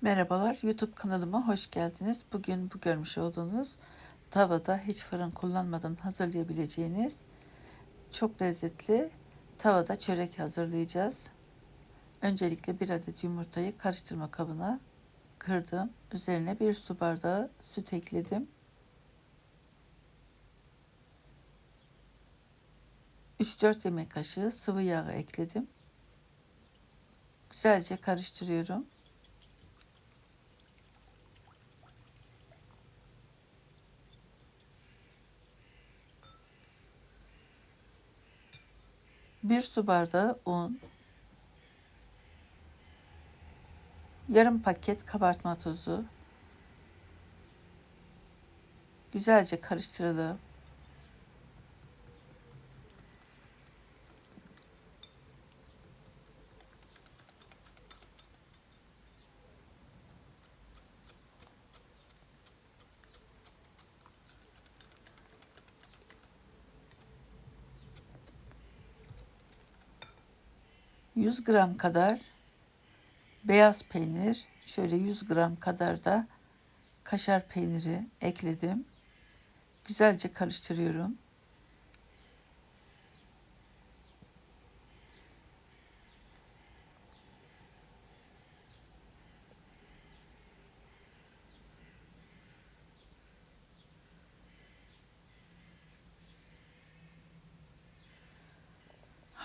Merhabalar YouTube kanalıma hoş geldiniz. Bugün bu görmüş olduğunuz tavada hiç fırın kullanmadan hazırlayabileceğiniz çok lezzetli tavada çörek hazırlayacağız. Öncelikle bir adet yumurtayı karıştırma kabına kırdım. Üzerine bir su bardağı süt ekledim. 3-4 yemek kaşığı sıvı yağ ekledim. Güzelce karıştırıyorum. Bir su bardağı un, yarım paket kabartma tozu, güzelce karıştıralım. ...100 gram kadar beyaz peynir, şöyle 100 gram kadar da kaşar peyniri ekledim. Güzelce karıştırıyorum.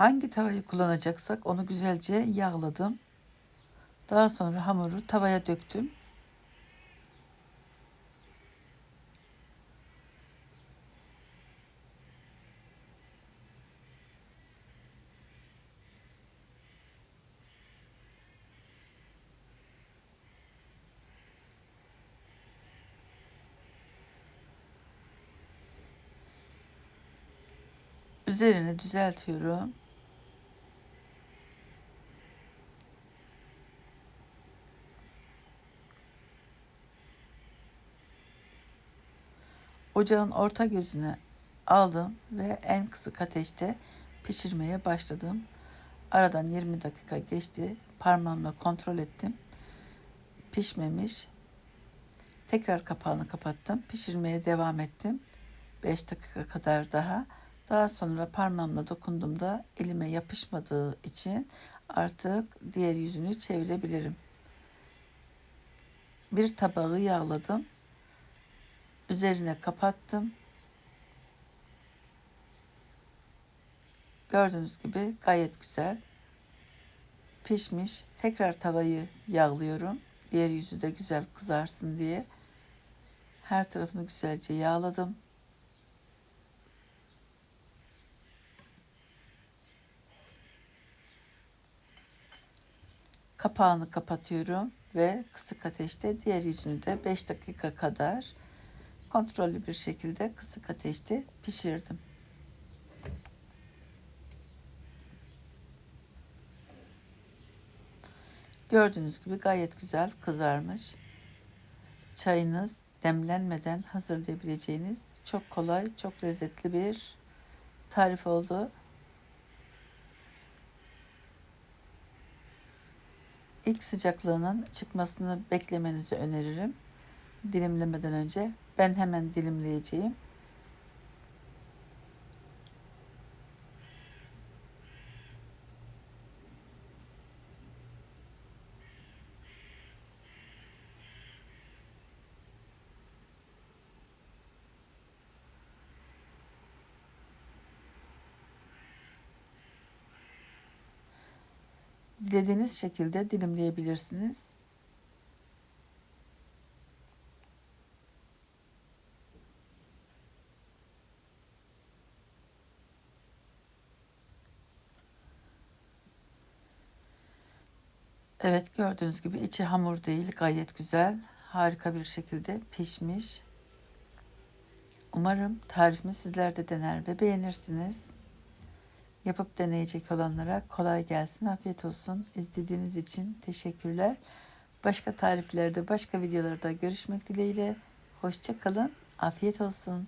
Hangi tavayı kullanacaksak onu güzelce yağladım. Daha sonra hamuru tavaya döktüm. Üzerini düzeltiyorum. Ocağın orta gözüne aldım ve en kısık ateşte pişirmeye başladım. Aradan 20 dakika geçti. Parmağımla kontrol ettim. Pişmemiş. Tekrar kapağını kapattım. Pişirmeye devam ettim. 5 dakika kadar daha. Daha sonra parmağımla dokunduğumda elime yapışmadığı için artık diğer yüzünü çevirebilirim. Bir tabağı yağladım. Üzerine kapattım. Gördüğünüz gibi gayet güzel pişmiş. Tekrar tavayı yağlıyorum. Diğer yüzü de güzel kızarsın diye. Her tarafını güzelce yağladım. Kapağını kapatıyorum ve kısık ateşte diğer yüzünü de 5 dakika kadar kontrollü bir şekilde kısık ateşte pişirdim. Gördüğünüz gibi gayet güzel kızarmış. Çayınız demlenmeden hazırlayabileceğiniz çok kolay, çok lezzetli bir tarif oldu. İlk sıcaklığının çıkmasını beklemenizi öneririm. Dilimlemeden önce ben hemen dilimleyeceğim. Dilediğiniz şekilde dilimleyebilirsiniz. Evet gördüğünüz gibi içi hamur değil gayet güzel harika bir şekilde pişmiş. Umarım tarifimi sizler de dener ve beğenirsiniz. Yapıp deneyecek olanlara kolay gelsin, afiyet olsun. İzlediğiniz için teşekkürler. Başka tariflerde, başka videolarda görüşmek dileğiyle. Hoşçakalın, afiyet olsun.